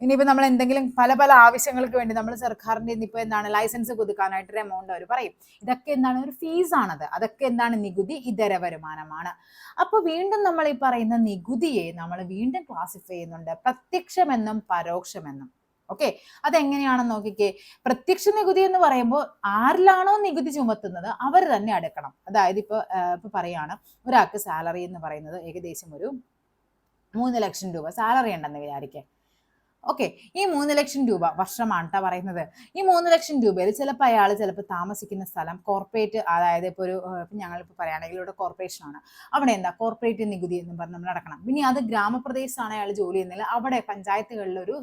S1: ഇനിയിപ്പോൾ നമ്മൾ എന്തെങ്കിലും പല പല ആവശ്യങ്ങൾക്ക് വേണ്ടി നമ്മൾ സർക്കാരിന്റെ ഇപ്പോൾ എന്താണ് ലൈസൻസ് പുതുക്കാനായിട്ടൊരു എമൗണ്ട് അവർ പറയും. ഇതൊക്കെ എന്താണ് ഒരു ഫീസാണത് അതൊക്കെ എന്താണ് നികുതി ഇതര വരുമാനമാണ്. അപ്പോൾ വീണ്ടും നമ്മൾ ഈ പറയുന്ന നികുതിയെ നമ്മൾ വീണ്ടും ക്ലാസിഫൈ ചെയ്യുന്നുണ്ട്. പ്രത്യക്ഷമെന്നും പരോക്ഷമെന്നും. ഓക്കെ അതെങ്ങനെയാണെന്ന് നോക്കിക്കേ. പ്രത്യക്ഷ നികുതി എന്ന് പറയുമ്പോൾ ആരിലാണോ നികുതി ചുമത്തുന്നത് അവർ തന്നെ അടക്കണം. അതായത് ഇപ്പോൾ ഇപ്പോൾ പറയാണ് ഒരാൾക്ക് സാലറി എന്ന് പറയുന്നത് ഏകദേശം ഒരു മൂന്ന് ലക്ഷം രൂപ സാലറി ഉണ്ടെന്ന് വിചാരിക്കേ. ഓക്കെ ഈ മൂന്ന് ലക്ഷം രൂപ വർഷമാണ് കേട്ടോ പറയുന്നത്. ഈ മൂന്ന് ലക്ഷം രൂപയിൽ ചിലപ്പോൾ അയാൾ ചിലപ്പോൾ താമസിക്കുന്ന സ്ഥലം കോർപ്പറേറ്റ് അതായത് ഇപ്പോൾ ഒരു ഇപ്പം ഞങ്ങളിപ്പോൾ പറയുകയാണെങ്കിൽ ഇവിടെ കോർപ്പറേഷൻ ആണ്. അവിടെ എന്താ? കോർപ്പറേറ്റ് നികുതി എന്ന് പറഞ്ഞ് നമ്മൾ അടക്കണം. പിന്നെ അത് ഗ്രാമപ്രദേശത്താണ് അയാൾ ജോലി ചെയ്യുന്നത് അവിടെ പഞ്ചായത്തുകളിലൊരു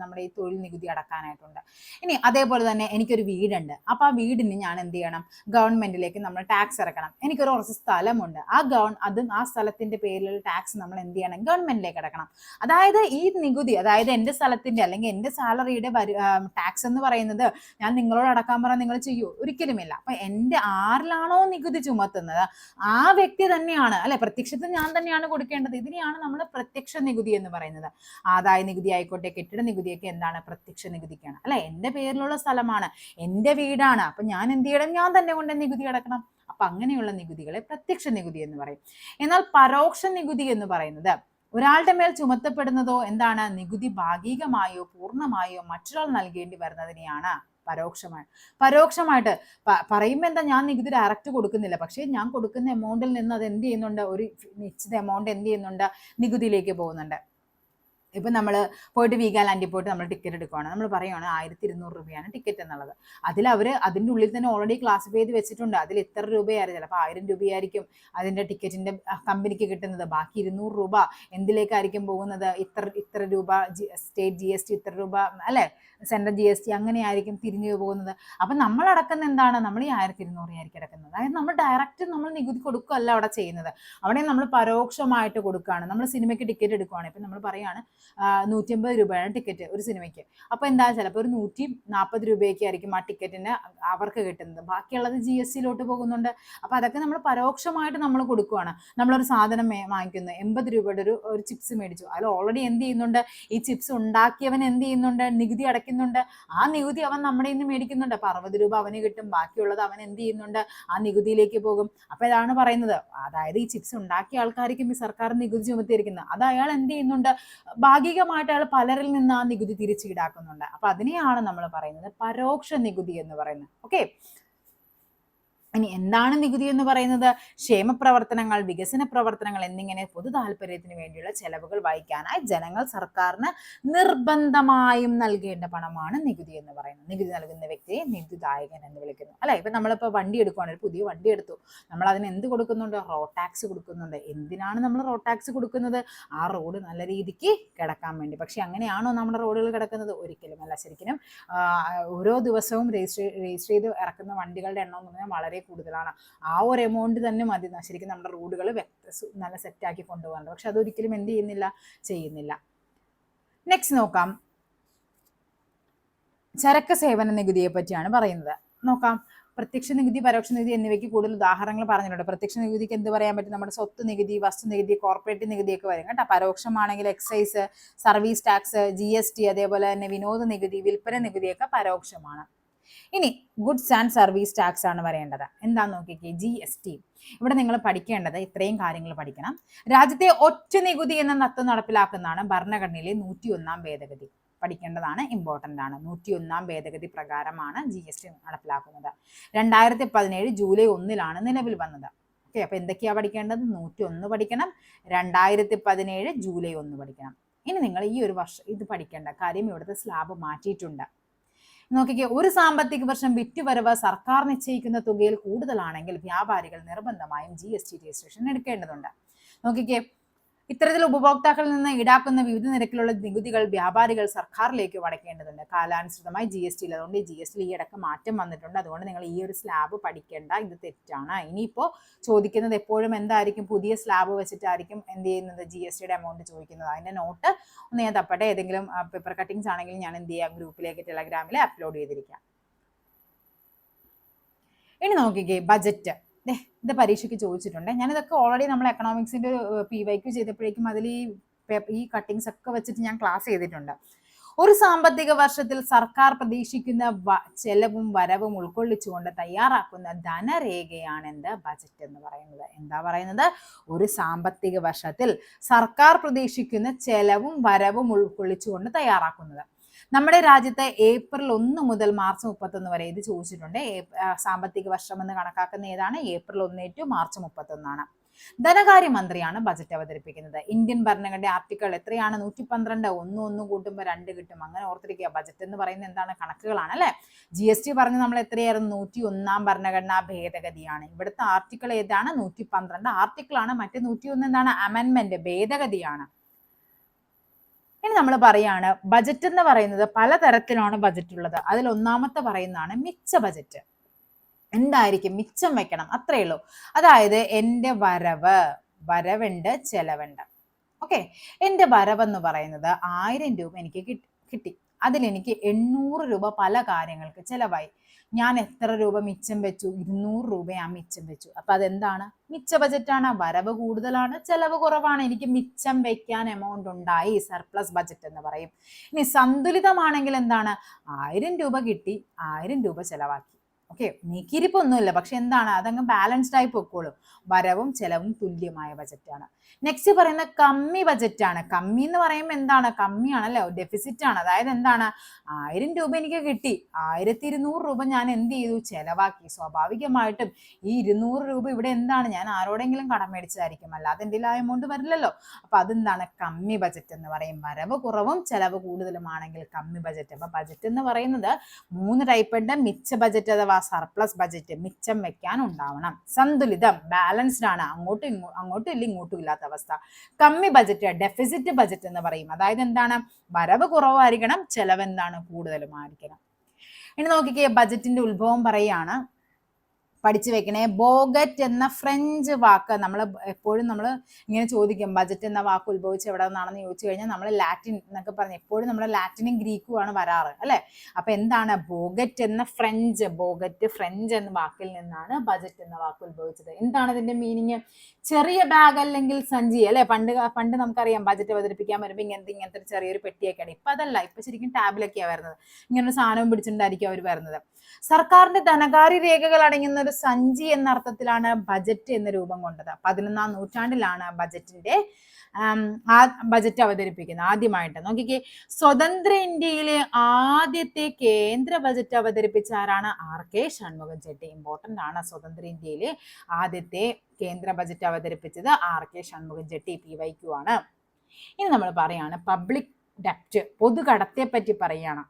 S1: നമ്മുടെ ഈ തൊഴിൽ നികുതി അടക്കാനായിട്ടുണ്ട്. ഇനി അതേപോലെ തന്നെ എനിക്കൊരു വീടുണ്ട്. അപ്പോൾ ആ വീടിന് ഞാൻ എന്ത് ചെയ്യണം? ഗവൺമെന്റിലേക്ക് നമ്മൾ ടാക്സ് ഇറക്കണം. എനിക്കൊരു കുറച്ച് സ്ഥലമുണ്ട്. ആ ഗവൺ അതും ആ സ്ഥലത്തിന്റെ പേരിലുള്ള ടാക്സ് നമ്മൾ എന്ത് ചെയ്യണം? ഗവൺമെന്റിലേക്ക് അടക്കണം. അതായത് ഈ നികുതി അതായത് എന്റെ സ്ഥലത്തിന്റെ അല്ലെങ്കിൽ എന്റെ സാലറിയുടെ ടാക്സ് എന്ന് പറയുന്നത് ഞാൻ നിങ്ങളോട് അടക്കാൻ പറഞ്ഞാൽ നിങ്ങൾ ചെയ്യൂ. ഒരിക്കലുമില്ല. അപ്പൊ എന്റെ ആരിലാണോ നികുതി ചുമത്തുന്നത്? ആ വ്യക്തി തന്നെയാണ് അല്ലെ? പ്രത്യക്ഷത്തിൽ ഞാൻ തന്നെയാണ് കൊടുക്കേണ്ടത്. ഇതിനെയാണ് നമ്മൾ പ്രത്യക്ഷ നികുതി എന്ന് പറയുന്നത്. ആദായ നികുതി ആയിക്കോട്ടെ കെട്ടിട നികുതിയൊക്കെ എന്താണ് പ്രത്യക്ഷ നികുതിക്കാണ്. അല്ലെ? എന്റെ പേരിലുള്ള സ്ഥലമാണ് എന്റെ വീടാണ്. അപ്പൊ ഞാൻ എന്ത് ചെയ്യണം? ഞാൻ തന്നെ കൊണ്ട് നികുതി അടക്കണം. അപ്പൊ അങ്ങനെയുള്ള നികുതികളെ പ്രത്യക്ഷ നികുതി എന്ന് പറയും. എന്നാൽ പരോക്ഷ നികുതി എന്ന് പറയുന്നത് ഒരാളുടെ മേൽ ചുമത്തപ്പെടുന്നതോ എന്താണ് നികുതി ഭാഗികമായോ പൂർണമായോ മറ്റൊരാൾ നൽകേണ്ടി വരുന്നതിനെയാണ് പരോക്ഷമായി. പരോക്ഷമായിട്ട് പറയുമ്പോൾ എന്താ ഞാൻ നികുതി ഡയറക്റ്റ് കൊടുക്കുന്നില്ല. പക്ഷേ ഞാൻ കൊടുക്കുന്ന എമൗണ്ടിൽ നിന്ന് അത് എന്ത് ചെയ്യുന്നുണ്ട്? ഒരു നിശ്ചിത എമൗണ്ട് എന്ത് ചെയ്യുന്നുണ്ട്? നികുതിയിലേക്ക് പോകുന്നുണ്ട്. ഇപ്പം നമ്മൾ പോയിട്ട് വീഗാലാൻഡിൽ പോയിട്ട് നമ്മൾ ടിക്കറ്റ് എടുക്കുകയാണ് നമ്മൾ പറയുകയാണ് ആയിരത്തി ഇരുന്നൂറ് രൂപയാണ് ടിക്കറ്റ് എന്നുള്ളത്. അതിൽ അവർ അതിന്റെ ഉള്ളിൽ തന്നെ ഓൾറെഡി ക്ലാസിഫൈ ചെയ്ത് വെച്ചിട്ടുണ്ട്. അതിൽ ഇത്ര രൂപയായിരിക്കും ചിലപ്പോൾ ആയിരം രൂപയായിരിക്കും അതിന്റെ ടിക്കറ്റിന്റെ കമ്പനിക്ക് കിട്ടുന്നത്. ബാക്കി ഇരുന്നൂറ് രൂപ എന്തിലേക്കായിരിക്കും പോകുന്നത്? ഇത്ര ഇത്ര രൂപ സ്റ്റേറ്റ് ജി എസ് ടി ഇത്ര രൂപ അല്ലേ? സെൻട്രൽ ജി എസ് ടി അങ്ങനെയായിരിക്കും തിരിഞ്ഞു പോകുന്നത്. അപ്പം നമ്മൾ അടക്കുന്ന എന്താണ്? നമ്മൾ ഈ ആയിരത്തി ഇരുന്നൂറ് ആയിരിക്കും അടക്കുന്നത്. അതായത് നമ്മൾ ഡയറക്റ്റ് നമ്മൾ നികുതി കൊടുക്കുകയല്ല അവിടെ ചെയ്യുന്നത്. അവിടെ നമ്മൾ പരോക്ഷമായിട്ട് കൊടുക്കുകയാണ്. നമ്മൾ സിനിമയ്ക്ക് ടിക്കറ്റ് എടുക്കുകയാണ് ഇപ്പം നമ്മൾ പറയുകയാണ് നൂറ്റമ്പത് രൂപയാണ് ടിക്കറ്റ് ഒരു സിനിമയ്ക്ക് അപ്പോൾ എന്താ ചിലപ്പോൾ ഒരു നൂറ്റി നാൽപ്പത് രൂപയൊക്കെ ആയിരിക്കും ആ ടിക്കറ്റിന് അവർക്ക് കിട്ടുന്നത്. ബാക്കിയുള്ളത് ജി എസ് സിയിലോട്ട് പോകുന്നുണ്ട്. അപ്പോൾ അതൊക്കെ നമ്മൾ പരോക്ഷമായിട്ട് നമ്മൾ കൊടുക്കുകയാണ് നമ്മളൊരു സാധനം വാങ്ങിക്കുന്നു. എൺപത് രൂപയുടെ ഒരു ഒരു ചിപ്സ് മേടിച്ചു. അതിൽ ഓൾറെഡി എന്ത് ചെയ്യുന്നുണ്ട്? ഈ ചിപ്സ് ഉണ്ടാക്കിയവൻ എന്ത് ചെയ്യുന്നുണ്ട്? നികുതി അടയ്ക്കുന്നുണ്ട്. ആ നികുതി അവൻ നമ്മുടെ നിന്ന് മേടിക്കുന്നുണ്ട്. അപ്പോൾ അറുപത് രൂപ അവന് കിട്ടും. ബാക്കിയുള്ളത് അവൻ എന്ത് ചെയ്യുന്നുണ്ട്? ആ നികുതിയിലേക്ക് പോകും. അപ്പോൾ ഇതാണ് പറയുന്നത്. അതായത് ഈ ചിപ്സ് ഉണ്ടാക്കിയ ആൾക്കാർക്കും ഈ സർക്കാർ നികുതി ചുമത്തിയിരിക്കുന്നത്. അത് അയാൾ എന്ത് ചെയ്യുന്നുണ്ട്? ഭാഗികമായിട്ട് അയാൾ പലരിൽ നിന്ന് ആ നികുതി തിരിച്ച് ഈടാക്കുന്നുണ്ട്. അപ്പൊ അതിനെയാണ് നമ്മൾ പറയുന്നത് പരോക്ഷ നികുതി എന്ന് പറയുന്നത്. ഓക്കെ ഇനി എന്താണ് നികുതി എന്ന് പറയുന്നത്? ക്ഷേമ പ്രവർത്തനങ്ങൾ വികസന പ്രവർത്തനങ്ങൾ എന്നിങ്ങനെ പൊതു താല്പര്യത്തിന് വേണ്ടിയുള്ള ചെലവുകൾ വഹിക്കാനായി ജനങ്ങൾ സർക്കാരിന് നിർബന്ധമായും നൽകേണ്ട പണമാണ് നികുതി എന്ന് പറയുന്നത്. നികുതി നൽകുന്ന വ്യക്തിയെ നികുതിദായകൻ എന്ന് വിളിക്കുന്നു. അല്ലെ? ഇപ്പൊ നമ്മളിപ്പോ വണ്ടി എടുക്കുവാണെങ്കിൽ പുതിയ വണ്ടി എടുത്തു. നമ്മൾ അതിന് എന്ത് കൊടുക്കുന്നുണ്ട്? റോഡ് ടാക്സ് കൊടുക്കുന്നുണ്ട്. എന്തിനാണ് നമ്മൾ റോഡ് ടാക്സ് കൊടുക്കുന്നത്? ആ റോഡ് നല്ല രീതിക്ക് കിടക്കാൻ വേണ്ടി. പക്ഷെ അങ്ങനെയാണോ നമ്മുടെ റോഡുകൾ കിടക്കുന്നത്? ഒരിക്കലും അല്ല ശരിക്കും ഓരോ ദിവസവും രജിസ്റ്റർ രജിസ്റ്റർ ചെയ്ത് ഇറക്കുന്ന വണ്ടികളുടെ എണ്ണം എന്ന് പറഞ്ഞാൽ വളരെ കൂടുതലാണ്. ആ ഒരു എമൗണ്ട് തന്നെ മതി. ശരിക്കും നമ്മുടെ റോഡുകൾ നല്ല സെറ്റാക്കി കൊണ്ടുപോകാറുണ്ട് പക്ഷെ അതൊരിക്കലും എന്ത് ചെയ്യുന്നില്ല? ചെയ്യുന്നില്ല. നെക്സ്റ്റ് നോക്കാം. ചരക്ക് സേവന നികുതിയെ പറ്റിയാണ് പറയുന്നത്. നോക്കാം. പ്രത്യക്ഷ നികുതി പരോക്ഷ നികുതി എന്നിവയ്ക്ക് കൂടുതൽ ഉദാഹരണങ്ങൾ പറഞ്ഞിട്ടുണ്ട്. പ്രത്യക്ഷ നികുതിക്ക് എന്ത് പറയാൻ പറ്റും? നമ്മുടെ സ്വത്ത് നികുതി വസ്തു നികുതി കോർപ്പറേറ്റ് നികുതിയൊക്കെ വരും കേട്ടോ. പരോക്ഷമാണെങ്കിൽ എക്സൈസ് സർവീസ് ടാക്സ് ജി അതേപോലെ തന്നെ വിനോദ നികുതി വിൽപ്പന നികുതിയൊക്കെ പരോക്ഷമാണ്. ഇനി ഗുഡ്സ് ആൻഡ് സർവീസ് ടാക്സ് ആണ് പറയേണ്ടത് എന്താന്ന് നോക്കിക്കേ ജി എസ് ടി ഇവിടെ നിങ്ങൾ പഠിക്കേണ്ടത് ഇത്രയും കാര്യങ്ങൾ പഠിക്കണം. രാജ്യത്തെ ഒറ്റ നികുതി എന്ന തത്വം നടപ്പിലാക്കുന്നതാണ് ഭരണഘടനയിലെ നൂറ്റി ഒന്നാം ഭേദഗതി. പഠിക്കേണ്ടതാണ് ഇമ്പോർട്ടന്റ് ആണ്. നൂറ്റി ഒന്നാം ഭേദഗതി പ്രകാരമാണ് ജി എസ് ടി നടപ്പിലാക്കുന്നത്. രണ്ടായിരത്തി പതിനേഴ് ജൂലൈ ഒന്നിലാണ് നിലവിൽ വന്നത്. ഓക്കെ അപ്പോൾ എന്തൊക്കെയാണ് പഠിക്കേണ്ടത്? നൂറ്റി ഒന്ന് പഠിക്കണം. രണ്ടായിരത്തി പതിനേഴ് ജൂലൈ ഒന്ന് പഠിക്കണം. ഇനി നിങ്ങൾ ഈ ഒരു വർഷം ഇത് പഠിക്കേണ്ട കാര്യം ഇവിടുത്തെ സ്ലാബ് മാറ്റിയിട്ടുണ്ട്. നോക്കിക്കേ ഒരു സാമ്പത്തിക വർഷം വിറ്റുവരവ് സർക്കാർ നിശ്ചയിക്കുന്ന തുകയിൽ കൂടുതലാണെങ്കിൽ വ്യാപാരികൾ നിർബന്ധമായും ജി എസ് ടി രജിസ്ട്രേഷൻ എടുക്കേണ്ടതുണ്ട്. നോക്കിക്കേ ഇത്തരത്തിൽ ഉപഭോക്താക്കളിൽ നിന്ന് ഈടാക്കുന്ന വിവിധ നിരക്കിലുള്ള നികുതികൾ വ്യാപാരികൾ സർക്കാരിലേക്ക് വടക്കേണ്ടതുണ്ട്. കാലാനുസൃതമായി ജി എസ് ടിയിൽ അതുകൊണ്ട് ജി എസ് ടി ഈ മാറ്റം വന്നിട്ടുണ്ട്. അതുകൊണ്ട് നിങ്ങൾ ഈ ഒരു സ്ലാബ് പഠിക്കേണ്ട. ഇത് തെറ്റാണ്. ഇനിയിപ്പോൾ ചോദിക്കുന്നത് എപ്പോഴും എന്തായിരിക്കും? പുതിയ സ്ലാബ് വെച്ചിട്ടായിരിക്കും എന്ത് ചെയ്യുന്നത്? ജി എസ് ടിയുടെ എമൗണ്ട് ചോദിക്കുന്നത്. അതിന്റെ നോട്ട് ഒന്ന് ഞാൻ തപ്പട്ടെ. ഏതെങ്കിലും പേപ്പർ കട്ടിങ്സ് ആണെങ്കിൽ ഞാൻ എന്ത് ചെയ്യാം? ഗ്രൂപ്പിലേക്ക് ടെലഗ്രാമിൽ അപ്ലോഡ് ചെയ്തിരിക്കാം. ഇനി നോക്കിക്കേ ബജറ്റ് ഇത് പരീക്ഷയ്ക്ക് ചോദിച്ചിട്ടുണ്ട്. ഞാനിതൊക്കെ ഓൾറെഡി നമ്മൾ എക്കണോമിക്സിന്റെ പി വൈക്ക് ചെയ്തപ്പോഴേക്കും അതിൽ ഈ ഈ കട്ടിങ്സ് ഒക്കെ വെച്ചിട്ട് ഞാൻ ക്ലാസ് ചെയ്തിട്ടുണ്ട്. ഒരു സാമ്പത്തിക വർഷത്തിൽ സർക്കാർ പ്രതീക്ഷിക്കുന്ന ചെലവും വരവും ഉൾക്കൊള്ളിച്ചുകൊണ്ട് തയ്യാറാക്കുന്ന ധനരേഖയാണ് എന്ത് ബജറ്റ് എന്ന് പറയുന്നത്. എന്താ പറയുന്നത്? ഒരു സാമ്പത്തിക വർഷത്തിൽ സർക്കാർ പ്രതീക്ഷിക്കുന്ന ചെലവും വരവും ഉൾക്കൊള്ളിച്ചുകൊണ്ട് തയ്യാറാക്കുന്നത്. നമ്മുടെ രാജ്യത്തെ ഏപ്രിൽ ഒന്ന് മുതൽ മാർച്ച് മുപ്പത്തൊന്ന് വരെ ഇത് ചോദിച്ചിട്ടുണ്ട്. സാമ്പത്തിക വർഷം എന്ന് കണക്കാക്കുന്ന ഏതാണ്? ഏപ്രിൽ ഒന്ന് ടു മാർച്ച് മുപ്പത്തൊന്നാണ്. ധനകാര്യമന്ത്രിയാണ് ബജറ്റ് അവതരിപ്പിക്കുന്നത്. ഇന്ത്യൻ ഭരണഘടന ആർട്ടിക്കിൾ എത്രയാണ്? നൂറ്റി പന്ത്രണ്ട് ഒന്ന് ഒന്ന് കൂട്ടുമ്പോൾ രണ്ട് കിട്ടും. അങ്ങനെ ഓർത്തിരിക്കുക. ബജറ്റ് എന്ന് പറയുന്നത് എന്താണ്? കണക്കുകളാണ് അല്ലെ? ജി എസ് ടി പറഞ്ഞ് നമ്മൾ എത്രയായിരുന്നു? നൂറ്റി ഒന്നാം ഭരണഘടനാ ഭേദഗതിയാണ്. ഇവിടുത്തെ ആർട്ടിക്കിൾ ഏതാണ്? നൂറ്റി പന്ത്രണ്ട് ആർട്ടിക്കിൾ ആണ് മറ്റേ നൂറ്റി ഒന്ന് എന്താണ്? അമെൻമെന്റ് ഭേദഗതിയാണ്. ഇനി നമ്മൾ പറയാണ് ബജറ്റ് എന്ന് പറയുന്നത് പലതരത്തിലാണ് ബജറ്റ് ഉള്ളത്. അതിൽ ഒന്നാമത്തെ പറയുന്നതാണ് മിച്ച ബജറ്റ് എന്തായിരിക്കും? മിച്ചം വെക്കണം. അത്രയേ ഉള്ളൂ. അതായത് എന്റെ വരവ് വരവുണ്ട് ചെലവുണ്ട്. ഓക്കെ എന്റെ വരവെന്ന് പറയുന്നത് ആയിരം രൂപ എനിക്ക് കിട്ടി. അതിലെനിക്ക് എണ്ണൂറ് രൂപ പല കാര്യങ്ങൾക്ക് ചിലവായി. ഞാൻ എത്ര രൂപ മിച്ചം വെച്ചു? ഇരുന്നൂറ് രൂപ ഞാൻ മിച്ചം വെച്ചു. അപ്പൊ അതെന്താണ്? മിച്ച ബജറ്റാണ്. വരവ് കൂടുതലാണ് ചെലവ് കുറവാണ്. എനിക്ക് മിച്ചം വെക്കാൻ എമൗണ്ട് ഉണ്ടായി. സർപ്ലസ് ബജറ്റ് എന്ന് പറയും. ഇനി സന്തുലിതമാണെങ്കിൽ എന്താണ്? ആയിരം രൂപ കിട്ടി ആയിരം രൂപ ചെലവാക്കി. ഓക്കെ നീക്കിയിരിപ്പൊന്നുമില്ല. പക്ഷെ എന്താണ്? അതങ്ങ് ബാലൻസ്ഡ് ആയി പൊക്കോളും. വരവും ചെലവും തുല്യമായ ബജറ്റാണ് നെക്സ്റ്റ് പറയുന്ന കമ്മി ബജറ്റാണ് കമ്മി എന്ന് പറയുമ്പോൾ എന്താണ്? കമ്മിയാണല്ലോ? ഡെഫിസിറ്റ് ആണ്. അതായത് എന്താണ്? ആയിരം രൂപ എനിക്ക് കിട്ടി. ആയിരത്തി ഇരുന്നൂറ് രൂപ ഞാൻ എന്ത് ചെയ്തു? ചെലവാക്കി. സ്വാഭാവികമായിട്ടും ഈ ഇരുന്നൂറ് രൂപ ഇവിടെ എന്താണ്? ഞാൻ ആരോടെങ്കിലും കടം മേടിച്ചതായിരിക്കും. അല്ലാതെ ആ എമൗണ്ട് വരില്ലല്ലോ. അപ്പൊ അതെന്താണ്? കമ്മി ബജറ്റ് എന്ന് പറയും. വരവ് കുറവും ചെലവ് കൂടുതലുമാണെങ്കിൽ കമ്മി ബജറ്റ് അപ്പൊ ബജറ്റ് എന്ന് പറയുന്നത് മൂന്ന് ടൈപ്പ് ഉണ്ട്. മിച്ച ബജറ്റ് അഥവാ സർപ്ലസ് ബജറ്റ് മിച്ചം വെക്കാൻ ഉണ്ടാവണം. സന്തുലിതം ബാലൻസ്ഡ് ആണ്. അങ്ങോട്ടും ഇങ്ങോ അങ്ങോട്ടും ഇല്ല ഇങ്ങോട്ടും ഇല്ലാത്ത അവസ്ഥ. കമ്മി ബജറ്റ് ഡെഫിസിറ്റ് ബജറ്റ് എന്ന് പറയും. അതായത് എന്താണ്? വരവ് കുറവായിരിക്കണം ചെലവ് എന്താണ് കൂടുതലുമായിരിക്കണം ഇനി നോക്കിക്കേ ബജറ്റിന്റെ ഉത്ഭവം പറയാണ് പഠിച്ചു വെക്കണേ. ബോഗറ്റ് എന്ന ഫ്രഞ്ച് വാക്ക് നമ്മൾ എപ്പോഴും നമ്മൾ ഇങ്ങനെ ചോദിക്കും. ബജറ്റ് എന്ന വാക്ക് ഉത്ഭവിച്ച് എവിടെ നിന്നാണെന്ന് ചോദിച്ചു കഴിഞ്ഞാൽ നമ്മൾ ലാറ്റിൻ എന്നൊക്കെ പറഞ്ഞ് എപ്പോഴും നമ്മൾ ലാറ്റിനും ഗ്രീക്കും ആണ് വരാറ് അല്ലെ? അപ്പൊ എന്താണ് ബോഗറ്റ് എന്ന ഫ്രഞ്ച്? ബോഗറ്റ് ഫ്രഞ്ച് എന്ന വാക്കിൽ നിന്നാണ് ബജറ്റ് എന്ന വാക്ക് ഉത്ഭവിച്ചത്. എന്താണ് ഇതിന്റെ മീനിങ്? ചെറിയ ബാഗ് അല്ലെങ്കിൽ സഞ്ചി അല്ലെ? പണ്ട് പണ്ട് നമുക്കറിയാം ബജറ്റ് അവതരിപ്പിക്കാൻ വരുമ്പോൾ ഇങ്ങനത്തെ ഇങ്ങനത്തെ ചെറിയൊരു പെട്ടിയൊക്കെയാണ്. ഇപ്പൊ അതല്ല. ഇപ്പൊ ശരിക്കും ടാബിലൊക്കെയാണ് വരുന്നത്. ഇങ്ങനെ ഒരു സാധനവും പിടിച്ചിട്ടുണ്ടായിരിക്കും അവർ വരുന്നത്. സർക്കാരിന്റെ ധനകാര്യ രേഖകൾ അടങ്ങുന്ന ഒരു സഞ്ചി എന്ന അർത്ഥത്തിലാണ് ബജറ്റ് എന്ന രൂപം കൊണ്ടത്. പതിനൊന്നാം നൂറ്റാണ്ടിലാണ് ബജറ്റിന്റെ ആ ബജറ്റ് അവതരിപ്പിക്കുന്നത് ആദ്യമായിട്ട്. നോക്കിക്കേ സ്വതന്ത്ര ഇന്ത്യയിലെ ആദ്യത്തെ കേന്ദ്ര ബജറ്റ് അവതരിപ്പിച്ച ആരാണ്? R K Shanmukham Chetty. Important ആണ് സ്വതന്ത്ര ഇന്ത്യയിലെ ആദ്യത്തെ കേന്ദ്ര ബജറ്റ് അവതരിപ്പിച്ചത് R K Shanmukham Chetty P Y Q ആണ്. ഇനി നമ്മൾ പറയാണ് പബ്ലിക് ഡെപ്റ്റ് പൊതുകടത്തെ പറ്റി പറയാണ്.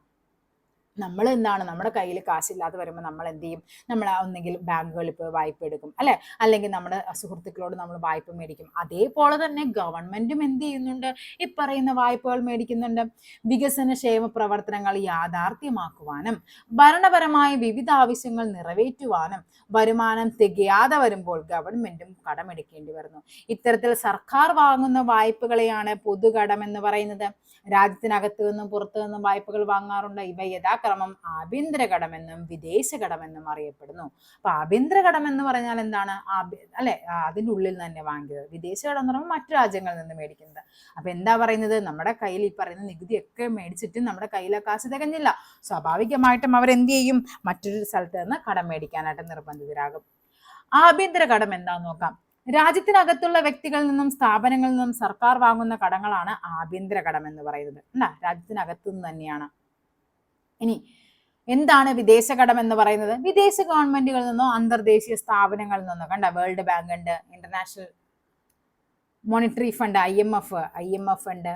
S1: നമ്മൾ എന്താണ് നമ്മുടെ കയ്യിൽ കാശില്ലാതെ വരുമ്പോൾ നമ്മൾ എന്ത് ചെയ്യും നമ്മൾ ഒന്നെങ്കിൽ ബാങ്കുകളിൽ പോയി വായ്പ എടുക്കും അല്ലെ? അല്ലെങ്കിൽ നമ്മുടെ സുഹൃത്തുക്കളോട് നമ്മൾ വായ്പ മേടിക്കും. അതേപോലെ തന്നെ ഗവൺമെന്റും എന്ത് ചെയ്യുന്നുണ്ട്? ഈ പറയുന്ന വായ്പകൾ മേടിക്കുന്നുണ്ട്. വികസന ക്ഷേമ പ്രവർത്തനങ്ങൾ യാഥാർത്ഥ്യമാക്കുവാനും ഭരണപരമായ വിവിധ ആവശ്യങ്ങൾ നിറവേറ്റുവാനും വരുമാനം തികയാതെ വരുമ്പോൾ ഗവൺമെന്റും കടമെടുക്കേണ്ടി വരുന്നു. ഇത്തരത്തിൽ സർക്കാർ വാങ്ങുന്ന വായ്പകളെയാണ് പൊതുകടം എന്ന് പറയുന്നത്. രാജ്യത്തിനകത്തു നിന്നും പുറത്തു നിന്നും വായ്പകൾ വാങ്ങാറുണ്ട്. ഇവ യഥാക്രമം ആഭ്യന്തര കടമെന്നും വിദേശ കടമെന്നും അറിയപ്പെടുന്നു. അപ്പൊ ആഭ്യന്തര കടം എന്ന് പറഞ്ഞാൽ എന്താണ്? അല്ലെ? അതിന്റെ ഉള്ളിൽ തന്നെ വാങ്ങിയത്. വിദേശ കടം എന്ന് പറയുമ്പോൾ മറ്റു രാജ്യങ്ങളിൽ നിന്ന് മേടിക്കുന്നത്. അപ്പൊ എന്താ പറയുന്നത്? നമ്മുടെ കയ്യിൽ ഈ പറയുന്ന നികുതിയൊക്കെ മേടിച്ചിട്ട് നമ്മുടെ കയ്യിലെ കാശ് തികഞ്ഞില്ല. സ്വാഭാവികമായിട്ടും എന്ത് ചെയ്യും? മറ്റൊരു സ്ഥലത്ത് നിന്ന് കടം മേടിക്കാനായിട്ട് നിർബന്ധിതരാകും. ആഭ്യന്തര കടം എന്താന്ന് നോക്കാം. രാജ്യത്തിനകത്തുള്ള വ്യക്തികളിൽ നിന്നും സ്ഥാപനങ്ങളിൽ നിന്നും സർക്കാർ വാങ്ങുന്ന കടങ്ങളാണ് ആഭ്യന്തര കടം എന്ന് പറയുന്നത്. എന്നാ രാജ്യത്തിനകത്തു നിന്ന് തന്നെയാണ്. ഇനി എന്താണ് വിദേശ കടം എന്ന് പറയുന്നത്? വിദേശ ഗവൺമെന്റുകളിൽ നിന്നോ അന്തർദേശീയ സ്ഥാപനങ്ങളിൽ നിന്നോ? കണ്ട വേൾഡ് ബാങ്ക് ഉണ്ട് International Monetary Fund I M F I M F ഉണ്ട്.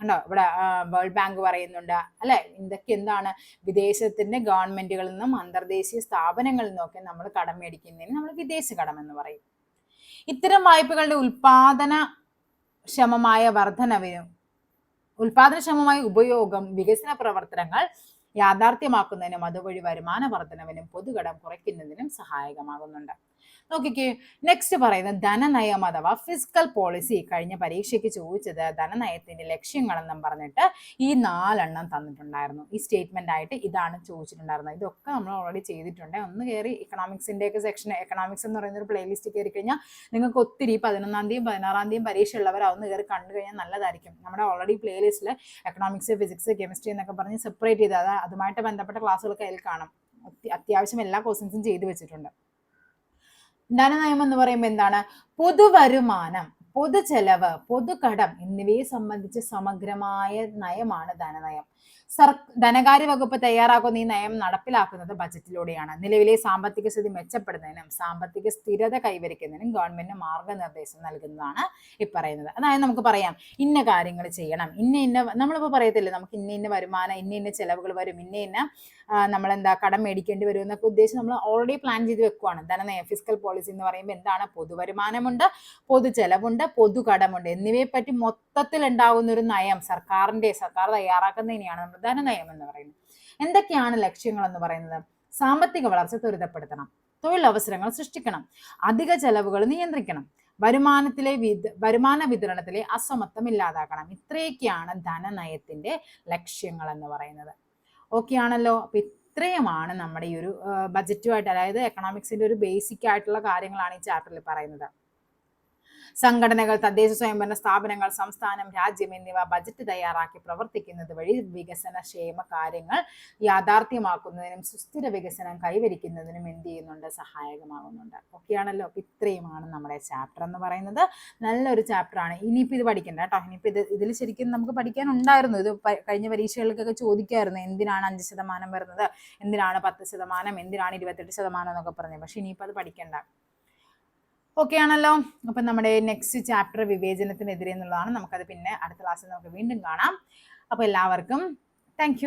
S1: കണ്ടോ? ഇവിടെ വേൾഡ് ബാങ്ക് പറയുന്നുണ്ട്. അല്ലെ? ഇതൊക്കെ എന്താണ്? വിദേശത്തിന്റെ ഗവൺമെന്റുകളിൽ നിന്നും അന്തർദേശീയ സ്ഥാപനങ്ങളിൽ നിന്നൊക്കെ നമ്മൾ കടം മേടിക്കുന്നതിന് നമ്മൾ വിദേശ കടം എന്ന് പറയും. ഇത്തരം വായ്പകളുടെ ഉൽപാദന ക്ഷമമായ വർധനവിനും ഉൽപാദനക്ഷമമായ ഉപയോഗം വികസന പ്രവർത്തനങ്ങൾ യാഥാർത്ഥ്യമാക്കുന്നതിനും അതുവഴി വരുമാന വർധനവിനും പൊതുകടം കുറയ്ക്കുന്നതിനും സഹായകമാകുന്നുണ്ട്. നോക്കിക്കേ നെക്സ്റ്റ് പറയുന്നത് ധനനയം അഥവാ ഫിസിക്കൽ പോളിസി കഴിഞ്ഞ പരീക്ഷയ്ക്ക് ചോദിച്ചത് ധനനയത്തിന്റെ ലക്ഷ്യങ്ങളെന്നും പറഞ്ഞിട്ട് ഈ നാലെണ്ണം തന്നിട്ടുണ്ടായിരുന്നു. ഈ സ്റ്റേറ്റ്മെന്റ് ആയിട്ട് ഇതാണ് ചോദിച്ചിട്ടുണ്ടായിരുന്നത്. ഇതൊക്കെ നമ്മൾ ഓൾറെഡി ചെയ്തിട്ടുണ്ട്. ഒന്ന് കയറി ഇക്കണോമിക്സിന്റെ ഒക്കെ സെക്ഷൻ എക്കണോമിക്സ് എന്ന് പറയുന്ന ഒരു പ്ലേലിസ്റ്റ് കയറി കഴിഞ്ഞാൽ നിങ്ങൾക്ക് ഒത്തിരി പതിനൊന്നാം തീയതി പതിനാറാം തീയതി പരീക്ഷ ഉള്ളവർ അതൊന്ന് കയറി കണ്ടു കഴിഞ്ഞാൽ നല്ലതായിരിക്കും. നമ്മുടെ ഓൾറെഡി പ്ലേലിസ്റ്റിൽ എക്കണോമിക്സ് ഫിസിക്സ് കെമിസ്ട്രി എന്നൊക്കെ പറഞ്ഞ് സെപ്പറേറ്റ് ചെയ്ത് അത് അതുമായിട്ട് ബന്ധപ്പെട്ട ക്ലാസ്സുകളൊക്കെ അതിൽ കാണാം. അത്യ- അത്യാവശ്യം എല്ലാ ക്വസ്റ്റ്യൻസും ചെയ്തു വെച്ചിട്ടുണ്ട്. ധനനയം എന്ന് പറയുമ്പോൾ എന്താണ്? പൊതുവരുമാനം പൊതുചെലവ് പൊതുകടം എന്നിവയെ സംബന്ധിച്ച് സമഗ്രമായ നയമാണ് ധനനയം. സർ ധനകാര്യ വകുപ്പ് തയ്യാറാക്കുന്ന ഈ നയം നടപ്പിലാക്കുന്നത് ബജറ്റിലൂടെയാണ്. നിലവിലെ സാമ്പത്തിക സ്ഥിതി മെച്ചപ്പെടുന്നതിനും സാമ്പത്തിക സ്ഥിരത കൈവരിക്കുന്നതിനും ഗവൺമെന്റിന് മാർഗനിർദ്ദേശം നൽകുന്നതാണ് ഈ പറയുന്നത്. അതായത് നമുക്ക് പറയാം ഇന്ന കാര്യങ്ങൾ ചെയ്യണം ഇന്ന ഇന്ന നമ്മളിപ്പോൾ പറയത്തില്ലേ നമുക്ക് ഇന്ന ഇന്ന വരുമാനം ഇന്ന ഇന്ന ചെലവുകൾ വരും ഇന്ന ഇന്ന നമ്മളെന്താ കടം മേടിക്കേണ്ടി വരും എന്നൊക്കെ ഉദ്ദേശിച്ച് നമ്മൾ ഓൾറെഡി പ്ലാൻ ചെയ്ത് വെക്കുവാണ്. ധനനയം ഫിസിക്കൽ പോളിസി എന്ന് പറയുമ്പോൾ എന്താണ്? പൊതുവരുമാനമുണ്ട് പൊതു ചെലവുണ്ട് പൊതു കടമുണ്ട് എന്നിവയെ പറ്റി മൊത്തത്തിൽ ഉണ്ടാകുന്ന ഒരു നയം സർക്കാരിന്റെ സർക്കാർ തയ്യാറാക്കുന്നതിനെയാണ് നമ്മൾ ധനനയം എന്ന് പറയുന്നത്. എന്തൊക്കെയാണ് ലക്ഷ്യങ്ങൾ എന്ന് പറയുന്നത്? സാമ്പത്തിക വളർച്ച ത്വരിതപ്പെടുത്തണം. തൊഴിലവസരങ്ങൾ സൃഷ്ടിക്കണം. അധിക ചെലവുകൾ നിയന്ത്രിക്കണം. വരുമാനത്തിലെ വിത വരുമാന വിതരണത്തിലെ അസമത്വം ഇല്ലാതാക്കണം. ഇത്രയൊക്കെയാണ് ധനനയത്തിന്റെ ലക്ഷ്യങ്ങൾ എന്ന് പറയുന്നത്. ഓക്കെ ആണല്ലോ? അപ്പൊ ഇത്രയുമാണ് നമ്മുടെ ഈ ഒരു ബജറ്റുമായിട്ട് അതായത് എക്കണോമിക്സിന്റെ ഒരു ബേസിക് ആയിട്ടുള്ള കാര്യങ്ങളാണ് ഈ ചാപ്റ്ററിൽ പറയുന്നത്. സംഘടനകൾ തദ്ദേശ സ്വയംഭരണ സ്ഥാപനങ്ങൾ സംസ്ഥാനം രാജ്യം എന്നിവ ബജറ്റ് തയ്യാറാക്കി പ്രവർത്തിക്കുന്നത് വഴി വികസന ക്ഷേമ കാര്യങ്ങൾ യാഥാർത്ഥ്യമാക്കുന്നതിനും സുസ്ഥിര വികസനം കൈവരിക്കുന്നതിനും എന്ത് ചെയ്യുന്നുണ്ട്? സഹായകമാകുന്നുണ്ട്. ഓക്കെയാണല്ലോ അപ്പൊ ഇത്രയുമാണ് നമ്മുടെ ചാപ്റ്റർ എന്ന് പറയുന്നത്. നല്ലൊരു ചാപ്റ്ററാണ് ഇനിയിപ്പോൾ ഇത് പഠിക്കണ്ട കേട്ടോ. ഇനിയിപ്പോൾ ഇത് ഇതിൽ ശരിക്കും നമുക്ക് പഠിക്കാൻ പഠിക്കാനുണ്ടായിരുന്നു. ഇത് കഴിഞ്ഞ പരീക്ഷകൾക്കൊക്കെ ചോദിക്കായിരുന്നു. എന്തിനാണ് അഞ്ച് ശതമാനം വരുന്നത്? എന്തിനാണ് പത്ത് ശതമാനം? എന്തിനാണ് ഇരുപത്തെട്ട് ശതമാനം എന്നൊക്കെ പറഞ്ഞത് പക്ഷെ ഇനിയിപ്പോൾ അത് പഠിക്കണ്ട. ഓക്കെ ആണല്ലോ. അപ്പം നമ്മുടെ നെക്സ്റ്റ് ചാപ്റ്റർ വിവേചനത്തിനെതിരെ എന്നുള്ളതാണ്. നമുക്കത് പിന്നെ അടുത്ത ക്ലാസ്സിൽ നമുക്ക് വീണ്ടും കാണാം. അപ്പോൾ എല്ലാവർക്കും താങ്ക്